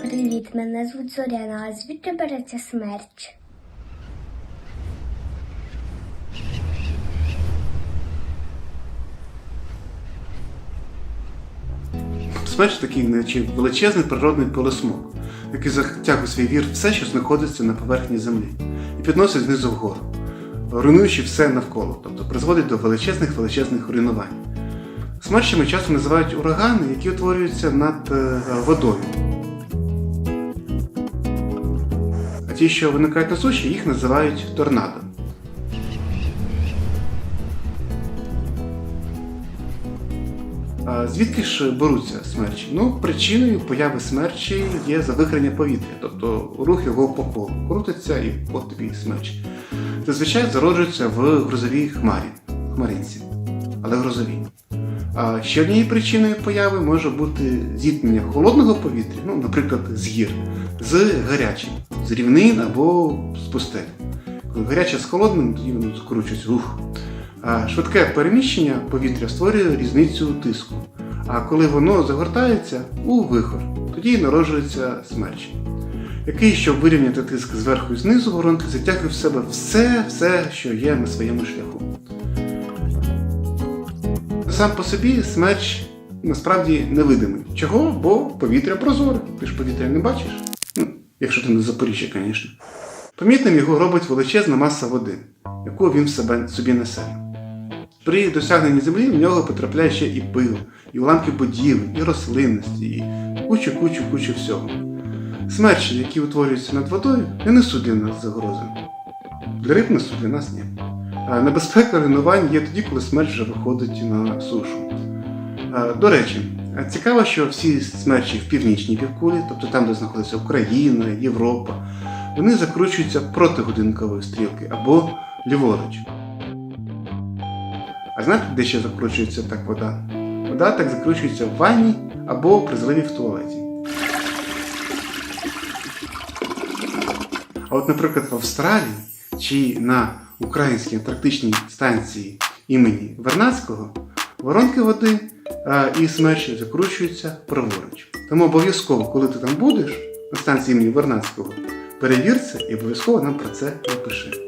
Привіт, мене звуть Зоряна, а звідки береться смерч? Смерч такий, наче величезний природний полисмок, який затягує у свій вір все, що знаходиться на поверхні землі, і підносить знизу вгору, руйнуючи все навколо, тобто призводить до величезних величезних руйнувань. Смерчами часто називають урагани, які утворюються над е, водою. Ті, що виникають на суші, їх називають торнадо. Звідки ж беруться смерчі? Ну, причиною появи смерчі є завихрення повітря, тобто рух його по колу. Крутиться і от тобі смерч. Зазвичай зароджується в грозовій хмарі, хмаринці, але грозовій. Ще однією причиною появи може бути зіткнення холодного повітря, ну, наприклад, з гір, з гарячим, з рівнин або з пустель. Коли гаряче з холодним, тоді воно скручується. Ух. А швидке переміщення повітря створює різницю тиску. А коли воно загортається у вихор, тоді народжується смерч, який, щоб вирівняти тиск зверху і знизу воронки, затягує в себе все, все, що є на своєму шляху. Сам по собі смерч насправді невидимий. Чого? Бо повітря прозоре. Ти ж повітря не бачиш. Ну, якщо ти не Запоріжжя, звісно. Помітним його робить величезна маса води, яку він в себе собі несе. При досягненні землі в нього потрапляє ще і пил, і уламки будівель, і рослинності, і кучу, кучу, кучу всього. Смерчі, які утворюються над водою, не несуть для нас загрози. Для риб несуть, для нас ні. А небезпека руйнувань є тоді, коли смерч вже виходить на сушу. До речі, цікаво, що всі смерчі в північній півкулі, тобто там, де знаходиться Україна, Європа, вони закручуються проти годинкової стрілки або ліворуч. А знаєте, де ще закручується так вода? Вода так закручується в ванні або при зливі в туалеті. А от, наприклад, в Австралії чи на українській антарктичній станції імені Вернадського воронки води а, і смерчі закручуються праворуч. Тому обов'язково, коли ти там будеш на станції імені Вернадського, перевір це і обов'язково нам про це напиши.